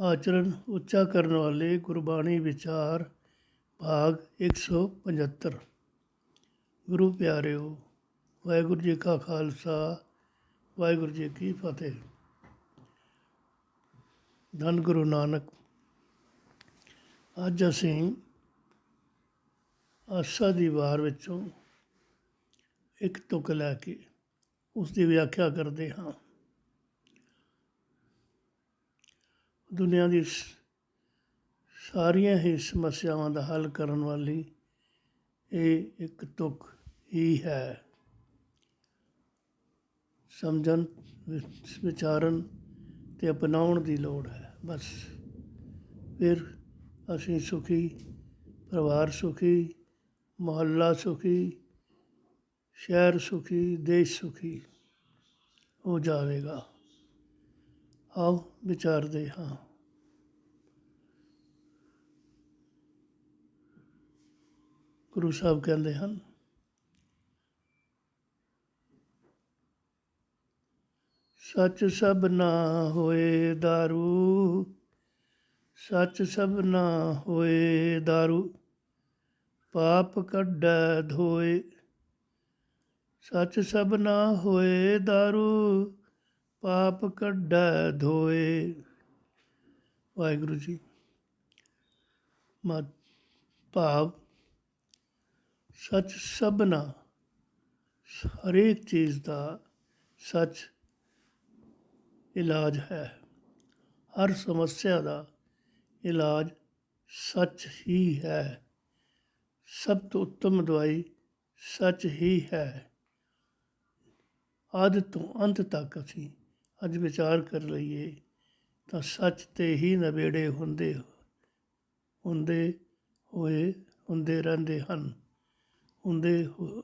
ਆਚਰਣ ਉੱਚਾ ਕਰਨ ਵਾਲੇ ਗੁਰਬਾਣੀ ਵਿਚਾਰ ਭਾਗ 175 ਗੁਰੂ ਪਿਆਰਿਓ, ਵਾਹਿਗੁਰੂ ਜੀ ਕਾ ਖਾਲਸਾ, ਵਾਹਿਗੁਰੂ ਜੀ ਕੀ ਫਤਿਹ। ਧੰਨ ਗੁਰੂ ਨਾਨਕ, ਅੱਜ ਅਸੀਂ ਆਸਾ ਦੀ ਵਾਰ ਵਿੱਚੋਂ ਇੱਕ ਤੁਕ ਲੈ ਕੇ ਉਸ ਦੀ ਵਿਆਖਿਆ ਕਰਦੇ ਹਾਂ। ਦੁਨੀਆ ਦੀ ਸਾਰੀਆਂ ਹੀ ਸਮੱਸਿਆਵਾਂ ਦਾ ਹੱਲ ਕਰਨ ਵਾਲੀ ਇਹ ਇੱਕ ਤੁਕ ਹੀ ਹੈ। ਸਮਝਣ ਵਿਚਾਰਨ ਤੇ ਅਪਣਾਉਣ ਦੀ ਲੋੜ ਹੈ। ਬਸ। ਫਿਰ ਅਸੀਂ ਸੁਖੀ, ਪਰਿਵਾਰ ਸੁਖੀ, ਮੁਹੱਲਾ ਸੁਖੀ, ਸ਼ਹਿਰ ਸੁਖੀ, ਦੇਸ਼ ਸੁਖੀ ਹੋ ਜਾਵੇਗਾ। ਆਓ ਵਿਚਾਰਦੇ ਹਾਂ ਗੁਰੂ ਸਾਹਿਬ ਕਹਿੰਦੇ ਹਨ ਸੱਚ ਸਭ ਨਾ ਹੋਏ दारू ਸੱਚ ਸਭ ਨਾ ਹੋਏ दारू ਪਾਪ ਕੱਢੈ ਧੋਏ ਸੱਚ ਸਭ ਨਾ ਹੋਏ दारू ਪਾਪ ਕੱਢੈ ਧੋਏ। ਵਾਹਿਗੁਰੂ ਜੀ ਮਤ ਭਾਵ, ਸੱਚ ਸਭਨਾ ਹਰੇਕ ਚੀਜ਼ ਦਾ ਸੱਚ ਇਲਾਜ ਹੈ। ਹਰ ਸਮੱਸਿਆ ਦਾ ਇਲਾਜ ਸੱਚ ਹੀ ਹੈ। ਸਭ ਤੋਂ ਉੱਤਮ ਦਵਾਈ ਸੱਚ ਹੀ ਹੈ। ਆਦਿ ਤੋਂ ਅੰਤ ਤੱਕ ਅਸੀਂ ਅੱਜ ਵਿਚਾਰ ਕਰ ਲਈਏ ਤਾਂ ਸੱਚ ਤੇ ਹੀ ਨਵੇੜੇ ਹੁੰਦੇ ਹੁੰਦੇ ਹੋਏ, ਹੁੰਦੇ ਰਹਿੰਦੇ ਹਨ, ਹੁੰਦੇ ਹੋ-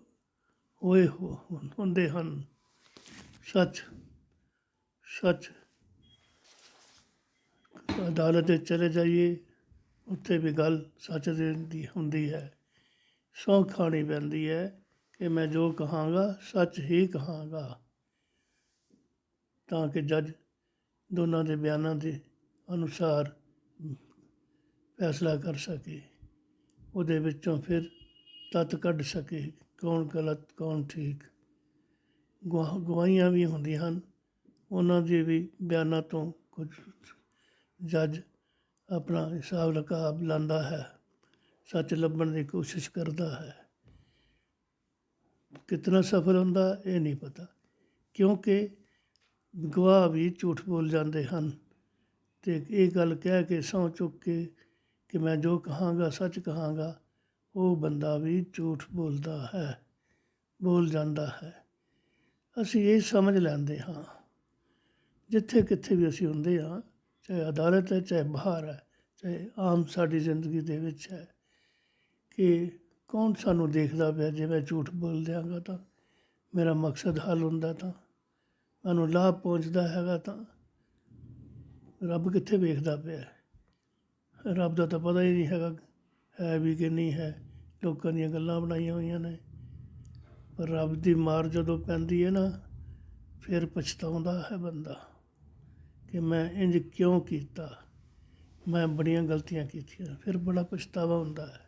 ਹੋਏ ਹੋ- ਹੁੰਦੇ ਹਨ। ਸੱਚ ਸੱਚ, ਅਦਾਲਤ ਤੇ ਚਲੇ ਜਾਈਏ, ਉੱਥੇ ਵੀ ਗੱਲ ਸੱਚ ਦੇ ਦੀ ਹੁੰਦੀ ਹੈ। ਸੌ ਖਾਣੀ ਪੈਂਦੀ ਹੈ ਕਿ ਮੈਂ ਜੋ ਕਹਾਂਗਾ, ਸੱਚ ਹੀ ਕਹਾਂਗਾ। ਤਾਂ ਕਿ ਜੱਜ ਦੋਨਾਂ ਦੇ ਬਿਆਨਾਂ ਦੇ ਅਨੁਸਾਰ ਫੈਸਲਾ ਕਰ ਸਕੇ। ਉਹਦੇ ਵਿੱਚੋਂ ਫਿਰ ਤੱਤ ਕੱਢ ਸਕੇ ਕੌਣ ਗਲਤ, ਕੌਣ ਠੀਕ। ਗਵਾ- ਗਵਾਹੀਆਂ ਵੀ ਹੁੰਦੀਆਂ ਹਨ। ਉਹਨਾਂ ਦੇ ਵੀ ਬਿਆਨਾਂ ਤੋਂ ਕੁਝ ਜੱਜ ਆਪਣਾ ਹਿਸਾਬ ਲਕਾਬ ਲਾਂਦਾ ਹੈ। ਸੱਚ ਲੱਭਣ ਦੀ ਕੋਸ਼ਿਸ਼ ਕਰਦਾ ਹੈ। ਕਿਤਨਾ ਸਫਲ ਹੁੰਦਾ ਇਹ ਨਹੀਂ ਪਤਾ। ਕਿਉਂਕਿ ਗਵਾਹ ਵੀ ਝੂਠ ਬੋਲ ਜਾਂਦੇ ਹਨ। ਅਤੇ ਇਹ ਗੱਲ ਕਹਿ ਕੇ ਸਹੁੰ ਚੁੱਕ ਕੇ ਕਿ ਮੈਂ ਜੋ ਕਹਾਂਗਾ, ਸੱਚ ਕਹਾਂਗਾ, ਉਹ ਬੰਦਾ ਵੀ ਝੂਠ ਬੋਲਦਾ ਹੈ, ਬੋਲ ਜਾਂਦਾ ਹੈ। ਅਸੀਂ ਇਹ ਸਮਝ ਲੈਂਦੇ ਹਾਂ। ਜਿੱਥੇ ਕਿੱਥੇ ਵੀ ਅਸੀਂ ਹੁੰਦੇ ਹਾਂ, ਚਾਹੇ ਅਦਾਲਤ ਹੈ, ਚਾਹੇ ਬਾਹਰ ਹੈ, ਚਾਹੇ ਆਮ ਸਾਡੀ ਜ਼ਿੰਦਗੀ ਦੇ ਵਿੱਚ ਹੈ, ਕਿ ਕੌਣ ਸਾਨੂੰ ਦੇਖਦਾ ਪਿਆ ਜੇ ਮੈਂ ਝੂਠ ਬੋਲ ਦਿਆਂਗਾ ਤਾਂ, ਮੇਰਾ ਮਕਸਦ ਹੱਲ ਹੁੰਦਾ ਤਾਂ। ਮੈਨੂੰ ਲਾਭ ਪਹੁੰਚਦਾ ਹੈਗਾ ਤਾਂ ਰੱਬ ਕਿੱਥੇ ਵੇਖਦਾ ਪਿਆ? ਰੱਬ ਦਾ ਤਾਂ ਪਤਾ ਹੀ ਨਹੀਂ ਹੈਗਾ ਹੈ ਵੀ ਕਿ ਨਹੀਂ ਹੈ। ਲੋਕਾਂ ਦੀਆਂ ਗੱਲਾਂ ਬਣਾਈਆਂ ਹੋਈਆਂ ਨੇ। ਪਰ ਰੱਬ ਦੀ ਮਾਰ ਜਦੋਂ ਪੈਂਦੀ ਹੈ ਨਾ, ਫਿਰ ਪਛਤਾਉਂਦਾ ਹੈ ਬੰਦਾ ਕਿ ਮੈਂ ਇੰਜ ਕਿਉਂ ਕੀਤਾ? ਮੈਂ ਬੜੀਆਂ ਗਲਤੀਆਂ ਕੀਤੀਆਂ। ਫਿਰ ਬੜਾ ਪਛਤਾਵਾ ਹੁੰਦਾ ਹੈ।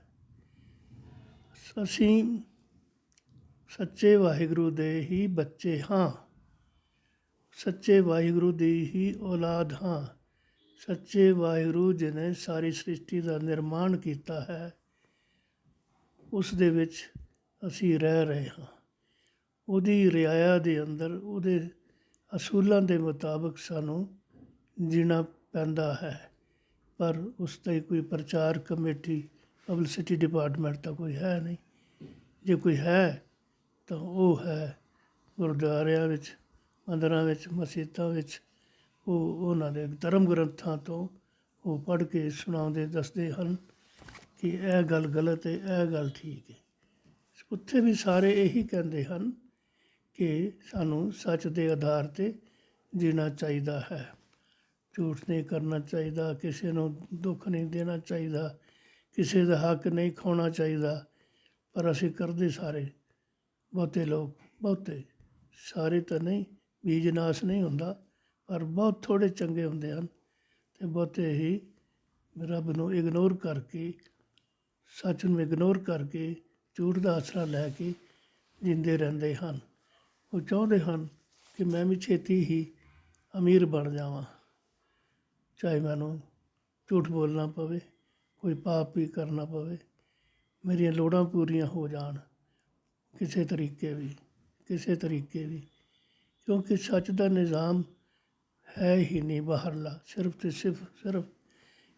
ਅਸੀਂ ਸੱਚੇ ਵਾਹਿਗੁਰੂ ਦੇ ਹੀ ਬੱਚੇ ਹਾਂ। ਸੱਚੇ ਵਾਹਿਗੁਰੂ ਦੀ ਹੀ ਔਲਾਦ ਹਾਂ। ਸੱਚੇ ਵਾਹਿਗੁਰੂ ਜੀ ਸਾਰੀ ਸ੍ਰਿਸ਼ਟੀ ਦਾ ਨਿਰਮਾਣ ਕੀਤਾ ਹੈ। ਉਸ ਦੇ ਵਿੱਚ ਅਸੀਂ ਰਹਿ ਰਹੇ ਹਾਂ। ਉਹਦੀ ਰਿਆਇਆ ਦੇ ਅੰਦਰ, ਉਹਦੇ ਅਸੂਲਾਂ ਦੇ ਮੁਤਾਬਕ ਸਾਨੂੰ ਜੀਣਾ ਪੈਂਦਾ ਹੈ। ਪਰ ਉਸ ਤੇ ਕੋਈ ਪ੍ਰਚਾਰ ਕਮੇਟੀ, ਪਬਲਿਸਿਟੀ ਡਿਪਾਰਟਮੈਂਟ ਤਾਂ ਕੋਈ ਹੈ ਨਹੀਂ। ਜੇ ਕੋਈ ਹੈ ਤਾਂ ਉਹ ਹੈ ਗੁਰਦੁਆਰਿਆਂ ਵਿੱਚ। ਮੰਦਰਾਂ ਵਿੱਚ ਮਸਜਿਦਾਂ ਵਿੱਚ, ਉਹ ਉਹਨਾਂ ਦੇ ਧਰਮ ਗ੍ਰੰਥਾਂ ਤੋਂ ਉਹ ਪੜ੍ਹ ਕੇ ਸੁਣਾਉਂਦੇ, ਦੱਸਦੇ ਹਨ ਕਿ ਇਹ ਗੱਲ ਗਲਤ ਹੈ, ਇਹ ਗੱਲ ਠੀਕ ਹੈ। ਉੱਥੇ ਵੀ ਸਾਰੇ ਇਹੀ ਕਹਿੰਦੇ ਹਨ ਕਿ ਸਾਨੂੰ ਸੱਚ ਦੇ ਆਧਾਰ ਤੇ ਜੀਣਾ ਚਾਹੀਦਾ ਹੈ। ਝੂਠ ਨਹੀਂ ਕਰਨਾ ਚਾਹੀਦਾ, ਕਿਸੇ ਨੂੰ ਦੁੱਖ ਨਹੀਂ ਦੇਣਾ ਚਾਹੀਦਾ, ਕਿਸੇ ਦਾ ਹੱਕ ਨਹੀਂ ਖਾਣਾ ਚਾਹੀਦਾ, ਪਰ ਅਸੀਂ ਕਰਦੇ ਸਾਰੇ, ਬਹੁਤੇ ਲੋਕ ਬਹੁਤੇ, ਸਾਰੇ ਤਾਂ ਨਹੀਂ ਬੀਜ ਨਾਸ਼ ਨਹੀਂ ਹੁੰਦਾ, ਪਰ ਬਹੁਤ ਥੋੜੇ ਚੰਗੇ ਹੁੰਦੇ ਹਨ ਤੇ ਬਹੁਤੇ ਹੀ ਰੱਬ ਨੂੰ ਇਗਨੋਰ ਕਰਕੇ ਸੱਚ ਨੂੰ ਇਗਨੋਰ ਕਰਕੇ ਝੂਠ ਦਾ ਆਸਰਾ ਲੈ ਕੇ ਜਿੰਦੇ ਰਹਿੰਦੇ ਹਨ। ਉਹ ਚਾਹੁੰਦੇ ਹਨ ਕਿ ਮੈਂ ਵੀ ਛੇਤੀ ਹੀ ਅਮੀਰ ਬਣ ਜਾਵਾਂ, ਚਾਹੇ ਮੈਨੂੰ ਝੂਠ ਬੋਲਣਾ ਪਵੇ, ਕੋਈ ਪਾਪ ਵੀ ਕਰਨਾ ਪਵੇ, ਮੇਰੀਆਂ ਲੋੜਾਂ ਪੂਰੀਆਂ ਹੋ ਜਾਣ, ਕਿਸੇ ਤਰੀਕੇ ਵੀ, ਕਿਸੇ ਤਰੀਕੇ ਵੀ। ਕਿਉਂਕਿ ਸੱਚ ਦਾ ਨਿਜ਼ਾਮ ਹੈ ਹੀ ਨਹੀਂ ਬਾਹਰਲਾ। ਸਿਰਫ ਤੇ ਸਿਰਫ ਸਿਰਫ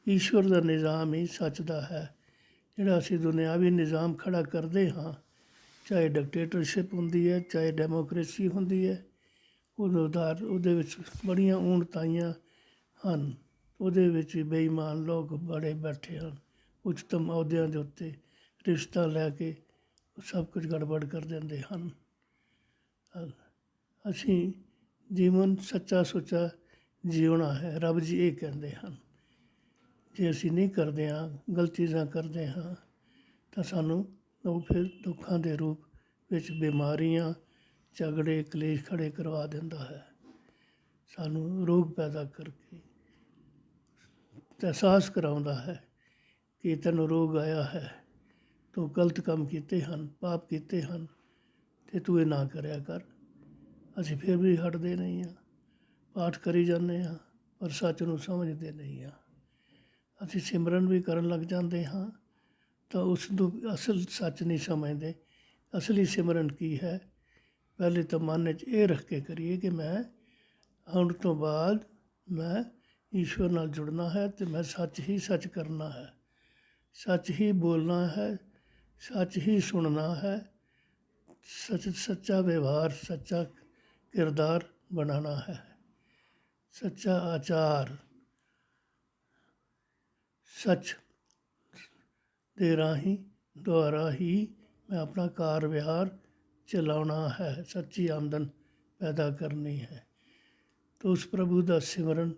ਈਸ਼ਵਰ ਦਾ ਨਿਜ਼ਾਮ ਹੀ ਸੱਚ ਦਾ ਹੈ। ਜਿਹੜਾ ਅਸੀਂ ਦੁਨਿਆਵੀ ਨਿਜ਼ਾਮ ਖੜਾ ਕਰਦੇ ਹਾਂ, ਚਾਹੇ ਡਿਕਟੇਟਰਸ਼ਿਪ ਹੁੰਦੀ ਹੈ, ਚਾਹੇ ਡੈਮੋਕ੍ਰੇਸੀ ਹੁੰਦੀ ਹੈ, ਉਹਦੇ ਉਦਾਰ ਉਹਦੇ ਵਿੱਚ ਬੜੀਆਂ ਊਣਤਾਈਆਂ ਹਨ। ਉਹਦੇ ਵਿੱਚ ਬੇਈਮਾਨ ਲੋਕ ਬੜੇ ਬੈਠੇ ਹਨ, ਉੱਚਤਮ ਅਹੁਦਿਆਂ ਦੇ ਉੱਤੇ ਰਿਸ਼ਤਾ ਲੈ ਕੇ ਸਭ ਕੁਝ ਗੜਬੜ ਕਰ ਦਿੰਦੇ ਹਨ। ਅਸੀਂ ਜੀਵਨ ਸੱਚਾ ਸੁੱਚਾ ਜੀਉਣਾ ਹੈ। ਰੱਬ ਜੀ ਇਹ ਕਹਿੰਦੇ ਹਨ, ਜੇ ਅਸੀਂ ਨਹੀਂ ਕਰਦੇ ਹਾਂ, ਗਲਤ ਚੀਜ਼ਾਂ ਕਰਦੇ ਹਾਂ, ਤਾਂ ਸਾਨੂੰ ਉਹ ਫਿਰ ਦੁੱਖਾਂ ਦੇ ਰੂਪ ਵਿੱਚ ਬਿਮਾਰੀਆਂ, ਝਗੜੇ, ਕਲੇਸ਼ ਖੜੇ ਕਰਵਾ ਦਿੰਦਾ ਹੈ। ਸਾਨੂੰ ਰੋਗ ਪੈਦਾ ਕਰਕੇ ਅਹਿਸਾਸ ਕਰਾਉਂਦਾ ਹੈ ਕਿ ਤੈਨੂੰ ਰੋਗ ਆਇਆ ਹੈ, ਤੂੰ ਗਲਤ ਕੰਮ ਕੀਤੇ ਹਨ, ਪਾਪ ਕੀਤੇ ਹਨ, ਤੇ ਤੂੰ ਇਹ ਨਾ ਕਰਿਆ ਕਰ। ਅਸੀਂ ਫਿਰ ਵੀ ਹਟਦੇ ਨਹੀਂ ਹਾਂ। ਪਾਠ ਕਰੀ ਜਾਂਦੇ ਹਾਂ, ਪਰ ਸੱਚ ਨੂੰ ਸਮਝਦੇ ਨਹੀਂ ਹਾਂ। ਅਸੀਂ ਸਿਮਰਨ ਵੀ ਕਰਨ ਲੱਗ ਜਾਂਦੇ ਹਾਂ, ਤਾਂ ਉਸ ਨੂੰ ਅਸਲ ਸੱਚ ਨਹੀਂ ਸਮਝਦੇ। ਅਸਲੀ ਸਿਮਰਨ ਕੀ ਹੈ? ਪਹਿਲੇ ਤਾਂ ਮਨ ਵਿੱਚ ਇਹ ਰੱਖ ਕੇ ਕਰੀਏ ਕਿ ਮੈਂ ਹੁਣ ਤੋਂ ਬਾਅਦ ਮੈਂ ਈਸ਼ਵਰ ਨਾਲ ਜੁੜਨਾ ਹੈ ਤੇ ਮੈਂ ਸੱਚ ਹੀ ਸੱਚ ਕਰਨਾ ਹੈ। ਸੱਚ ਹੀ ਬੋਲਣਾ ਹੈ, ਸੱਚ ਹੀ ਸੁਣਨਾ ਹੈ। ਸੱਚ ਸੱਚਾ ਵਿਵਹਾਰ, ਸੱਚਾ ਕਿਰਦਾਰ ਬਣਾਉਣਾ ਹੈ। ਸੱਚਾ ਆਚਾਰ ਸੱਚ ਦੇ ਰਾਹੀਂ, ਦੁਆਰਾ ਹੀ ਮੈਂ ਆਪਣਾ ਕਾਰ ਵਿਹਾਰ ਚਲਾਉਣਾ ਹੈ। ਸੱਚੀ ਆਮਦਨ ਪੈਦਾ ਕਰਨੀ ਹੈ। ਤੋ ਉਸ ਪ੍ਰਭੂ ਦਾ ਸਿਮਰਨ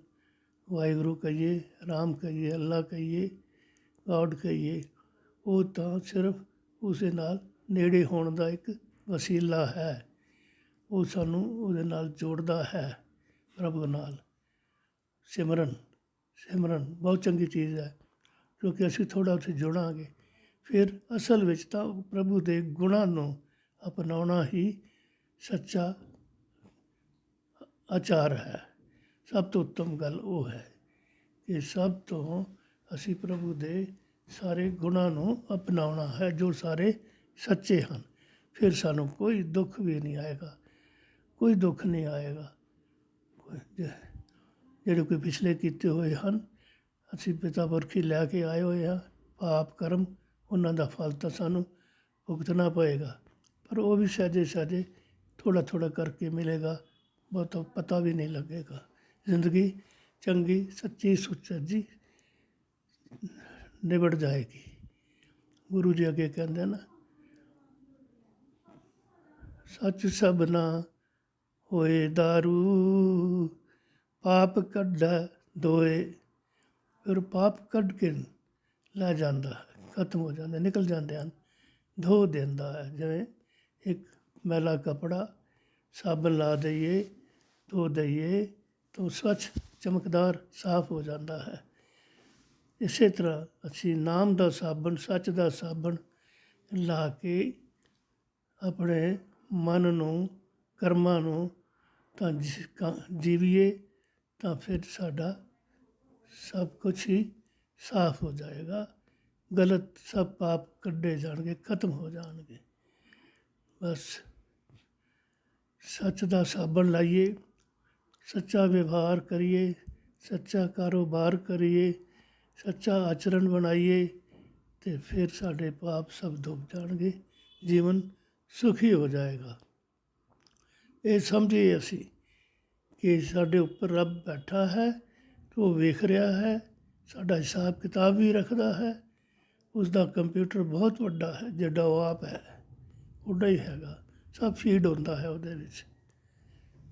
ਵਾਹਿਗੁਰੂ ਕਹੀਏ, ਰਾਮ ਕਹੀਏ ਅੱਲਾ ਕਹੀਏ ਗॉड ਕਹੀਏ, ਉਹ ਤਾਂ ਸਿਰਫ ਉਸ ਨਾਲ ਨੇੜੇ ਹੋਣ ਦਾ ਇੱਕ ਵਸੀਲਾ ਹੈ। ਉਹ ਸਾਨੂੰ ਉਹਦੇ ਨਾਲ ਜੋੜਦਾ ਹੈ ਪ੍ਰਭੂ ਨਾਲ। ਸਿਮਰਨ ਸਿਮਰਨ ਬਹੁਤ ਚੰਗੀ ਚੀਜ਼ ਹੈ, ਕਿਉਂਕਿ ਅਸੀਂ ਥੋੜਾ ਉੱਥੇ ਜੁੜਾਂਗੇ। ਫਿਰ ਅਸਲ ਵਿੱਚ ਤਾਂ ਪ੍ਰਭੂ ਦੇ ਗੁਣਾਂ ਨੂੰ ਅਪਣਾਉਣਾ ਹੀ ਸੱਚਾ ਆਚਾਰ ਹੈ। ਸਭ ਤੋਂ ਉੱਤਮ ਗੱਲ ਉਹ ਹੈ ਕਿ ਸਭ ਤੋਂ ਅਸੀਂ ਪ੍ਰਭੂ ਦੇ ਸਾਰੇ ਗੁਣਾਂ ਨੂੰ ਅਪਣਾਉਣਾ ਹੈ ਜੋ ਸਾਰੇ ਸੱਚੇ ਹਨ। ਫਿਰ ਸਾਨੂੰ ਕੋਈ ਦੁੱਖ ਵੀ ਨਹੀਂ ਆਏਗਾ। ਕੋਈ ਦੁੱਖ ਨਹੀਂ ਆਏਗਾ। ਜਿਹੜੇ ਕੋਈ ਪਿਛਲੇ ਕੀਤੇ ਹੋਏ ਹਨ, ਅਸੀਂ ਪਿਤਾ ਪੁਰਖੀ ਲੈ ਕੇ ਆਏ ਹੋਏ ਹਾਂ, ਪਾਪ ਕਰਮ, ਉਹਨਾਂ ਦਾ ਫਲ ਤਾਂ ਸਾਨੂੰ ਭੁਗਤਣਾ ਪਏਗਾ। ਪਰ ਉਹ ਵੀ ਸਹਜੇ ਸਹਜੇ ਥੋੜਾ ਥੋੜਾ ਕਰਕੇ ਮਿਲੇਗਾ, ਬਹੁਤ ਪਤਾ ਵੀ ਨਹੀਂ ਲੱਗੇਗਾ। ਜ਼ਿੰਦਗੀ ਚੰਗੀ, ਸੱਚੀ ਸੁੱਚੀ ਨਿਬੜ ਜਾਏਗੀ। ਗੁਰੂ ਜੀ ਅੱਗੇ ਕਹਿੰਦੇ ਨਾ ਸੱਚ ਸਭਨਾ ਹੋਏ ਦਾਰੂ ਪਾਪ ਕੱਢੈ ਦੋਏ। ਫਿਰ ਪਾਪ ਕੱਢ ਕੇ ਲੈ ਜਾਂਦਾ ਹੈ, ਖਤਮ ਹੋ ਜਾਂਦੇ, ਨਿਕਲ ਜਾਂਦੇ ਹਨ, ਧੋ ਦਿੰਦਾ ਹੈ। ਜਿਵੇਂ ਇੱਕ ਮੈਲਾ ਕਪੜਾ ਸਾਬਣ ਲਾ ਦਈਏ, ਧੋ ਦਈਏ, ਤਾਂ ਸਵੱਛ, ਚਮਕਦਾਰ, ਸਾਫ਼ ਹੋ ਜਾਂਦਾ ਹੈ। ਇਸੇ ਤਰ੍ਹਾਂ ਅਸੀਂ ਨਾਮ ਦਾ ਸਾਬਣ, ਸੱਚ ਦਾ ਸਾਬਣ ਲਾ ਕੇ ਆਪਣੇ ਮਨ ਨੂੰ, ਕਰਮਾਂ ਨੂੰ ਤਾਂ ਜੀ- ਜੀਵੀਏ ਤਾਂ ਫਿਰ ਸਾਡਾ ਸਭ ਕੁਝ ਹੀ ਸਾਫ਼ ਹੋ ਜਾਏਗਾ। ਗਲਤ ਸਭ ਪਾਪ ਕੱਢੇ ਜਾਣਗੇ, ਖਤਮ ਹੋ ਜਾਣਗੇ। ਬਸ ਸੱਚ ਦਾ ਸਾਬਣ ਲਾਈਏ, ਸੱਚਾ ਵਿਵਹਾਰ ਕਰੀਏ, ਸੱਚਾ ਕਾਰੋਬਾਰ ਕਰੀਏ, ਸੱਚਾ ਆਚਰਣ ਬਣਾਈਏ ਤੇ ਫਿਰ ਸਾਡੇ ਪਾਪ ਸਭ ਧੁੱਪ ਜਾਣਗੇ, ਜੀਵਨ ਸੁਖੀ ਹੋ ਜਾਏਗਾ। ਇਹ ਸਮਝੀਏ ਅਸੀਂ ਕਿ ਸਾਡੇ ਉੱਪਰ ਰੱਬ ਬੈਠਾ ਹੈ, ਤੇ ਉਹ ਵੇਖ ਰਿਹਾ ਹੈ, ਸਾਡਾ ਹਿਸਾਬ ਕਿਤਾਬ ਵੀ ਰੱਖਦਾ ਹੈ ਉਸ ਦਾ ਕੰਪਿਊਟਰ ਬਹੁਤ ਵੱਡਾ ਹੈ, ਜਿਹੜਾ ਉਹ ਆਪ ਹੈ ਉੱਡਾ ਹੀ ਹੈਗਾ, ਸਭ ਫੀਡ ਹੁੰਦਾ ਹੈ ਉਹਦੇ ਵਿੱਚ।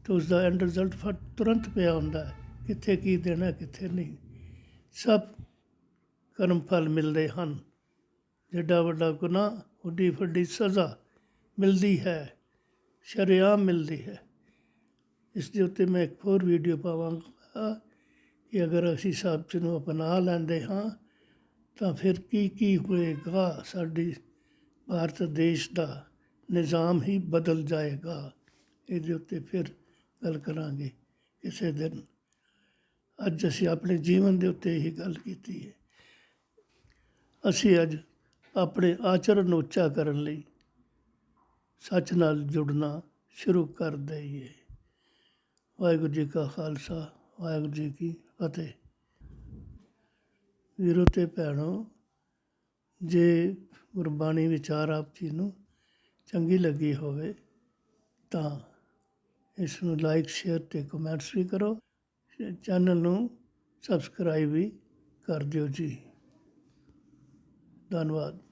ਤੇ ਉਸ ਦਾ ਐਂਡ ਰਿਜ਼ਲਟ ਫਟ, ਤੁਰੰਤ ਪਿਆ ਹੁੰਦਾ ਹੈ, ਕਿੱਥੇ ਕੀ ਦੇਣਾ, ਕਿੱਥੇ ਨਹੀਂ। ਸਭ ਕਰਮ ਫਲ ਮਿਲਦੇ ਹਨ, ਜਿੱਡਾ ਵੱਡਾ ਗੁਨਾਹ ਉੱਡੀ ਵੱਡੀ ਸਜ਼ਾ ਮਿਲਦੀ ਹੈ। ਸ਼ਰੇਆਮ ਮਿਲਦੀ ਹੈ। ਇਸ ਦੇ ਉੱਤੇ ਮੈਂ ਇੱਕ ਹੋਰ ਵੀਡੀਓ ਪਾਵਾਂਗਾ ਕਿ ਅਗਰ ਅਸੀਂ ਸਬਜ਼ ਨੂੰ ਅਪਣਾ ਲੈਂਦੇ ਹਾਂ, ਤਾਂ ਫਿਰ ਕੀ ਕੀ ਹੋਏਗਾ? ਸਾਡੀ ਭਾਰਤ ਦੇਸ਼ ਦਾ ਨਿਜ਼ਾਮ ਹੀ ਬਦਲ ਜਾਏਗਾ। ਇਹਦੇ ਉੱਤੇ ਫਿਰ ਗੱਲ ਕਰਾਂਗੇ ਕਿਸੇ ਦਿਨ। ਅੱਜ ਅਸੀਂ ਆਪਣੇ ਜੀਵਨ ਦੇ ਉੱਤੇ ਇਹ ਗੱਲ ਕੀਤੀ ਹੈ। ਅਸੀਂ ਅੱਜ ਆਪਣੇ ਆਚਰਣ ਨੂੰ ਉੱਚਾ ਕਰਨ ਲਈ ਸੱਚ ਨਾਲ ਜੁੜਨਾ ਸ਼ੁਰੂ ਕਰ ਦਈਏ। ਵਾਹਿਗੁਰੂ ਜੀ ਕਾ ਖਾਲਸਾ, ਵਾਹਿਗੁਰੂ ਜੀ ਕੀ ਫਤਿਹ। ਵੀਰੋ ਤੇ ਭੈਣੋ, ਜੇ ਗੁਰਬਾਣੀ ਵਿਚਾਰ ਆਪ ਜੀ ਨੂੰ ਚੰਗੀ ਲੱਗੀ ਹੋਵੇ, ਤਾਂ ਇਸ ਨੂੰ ਲਾਈਕ, ਸ਼ੇਅਰ ਤੇ ਕਮੈਂਟਸ ਵੀ ਕਰੋ ਚੈਨਲ ਨੂੰ ਸਬਸਕ੍ਰਾਈਬ ਵੀ ਕਰ ਦਿਓ ਜੀ। ਧੰਨਵਾਦ।